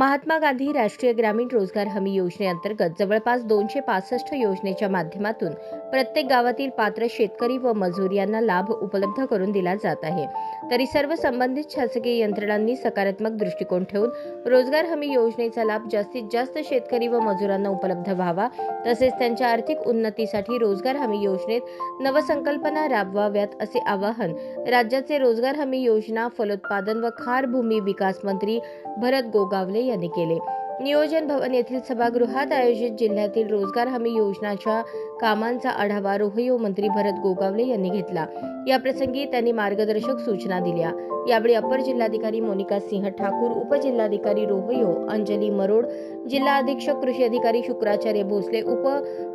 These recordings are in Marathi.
महात्मा गांधी राष्ट्रीय ग्रामीण रोजगार हमी योजनेअंतर्गत जवळपास दोनशे पासष्ट योजनेच्या माध्यमातून प्रत्येक गावातील पात्र शेतकरी व मजूर यांना लाभ उपलब्ध करून दिला जात आहे. तरी सर्व संबंधित शासकीय यंत्रणांनी सकारात्मक दृष्टिकोन ठेवून रोजगार हमी योजनेचा लाभ जास्तीत जास्त शेतकरी व मजुरांना उपलब्ध व्हावा तसेच त्यांच्या आर्थिक उन्नतीसाठी रोजगार हमी योजनेत नवसंकल्पना राबवाव्यात असे आवाहन राज्याचे रोजगार हमी योजना फलोत्पादन व खार भूमी विकास मंत्री भरत गोगावले यांनी केले. नियोजन भवन येथील सभागृहात आयोजित जिल्ह्यातील रोजगार हमी योजनाच्या कामांचा आढावा रोहयो मंत्री भरत गोगावले यांनी घेतला. याप्रसंगी त्यांनी मार्गदर्शक सूचना दिल्या. यावेळी अपर जिल्हाधिकारी मोनिका सिंह ठाकूर उपजिल्हाधिकारी रोहयो अंजली मरोड जिल्हा अधीक्षक कृषी अधिकारी शुक्राचार्य भोसले उप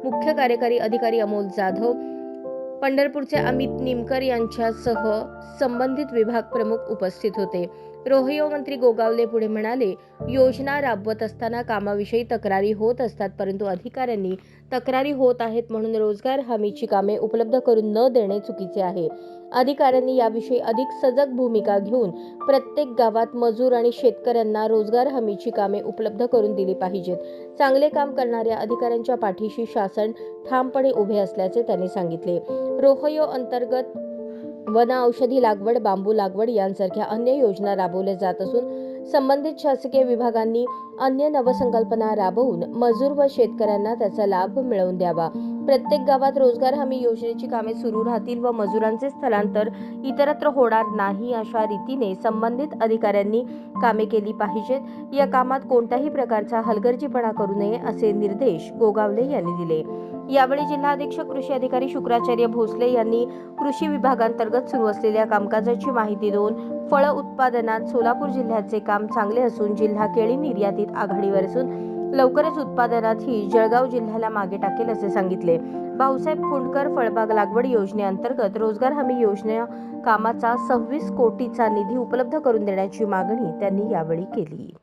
मुख्य कार्यकारी अधिकारी अमोल जाधव पंढरपूरचे अमित निमकर यांच्यासह संबंधित विभाग प्रमुख उपस्थित होते. रोहयो मंत्री गोगावले पुढे म्हणाले योजना राबवत असताना कामाविषयी तक्रारी होत असतात परंतु अधिकाऱ्यांनी तक्रारी होत आहेत म्हणून रोजगार हमीची कामे उपलब्ध करून न देणे चुकीचे आहे. अधिकाऱ्यांनी याविषयी अधिक सजग भूमिका घेऊन प्रत्येक गावात मजूर आणि शेतकऱ्यांना रोजगार हमीची कामे उपलब्ध करून दिली पाहिजेत. चांगले काम करणाऱ्या अधिकाऱ्यांच्या पाठीशी शासन ठामपणे उभे असल्याचे त्यांनी सांगितले. रोहयो अंतर्गत वन औषधी लागवड बांबू लागवड यांसारख्या अन्य योजना राबवल्या जात असून संबंधित शासकीय विभागांनी अन्य नवसंकल्पना राबवून मजूर व शेतकऱ्यांना त्याचा लाभ मिळवून द्यावा. प्रत्येक गावात रोजगार हमी योजनेची कामे सुरू राहतील व मजुरांचे स्थलांतर इतरत्र होणार नाही अशा रीतीने संबंधित अधिकाऱ्यांनी कामे केली पाहिजेत. या कामात कोणत्याही प्रकारचा हलगर्जीपणा करू नये असे निर्देश गोगावले यांनी दिले. यावेळी जिल्हा अधीक्षक कृषी अधिकारी शुक्राचार्य भोसले यांनी कृषी विभागांतर्गत सुरू असलेल्या कामकाजाची माहिती देऊन फळ उत्पादनात सोलापूर जिल्ह्याचे काम चांगले असून जिल्हा केळी निर्यातीत आघाडीवर असून लवकरच उत्पादनातही जळगाव जिल्ह्याला मागे टाकेल असे सांगितले. भाऊसाहेब फुंडकर फळबाग लागवड योजनेअंतर्गत रोजगार हमी योजना कामाचा सव्वीस कोटीचा निधी उपलब्ध करून देण्याची मागणी त्यांनी यावेळी केली.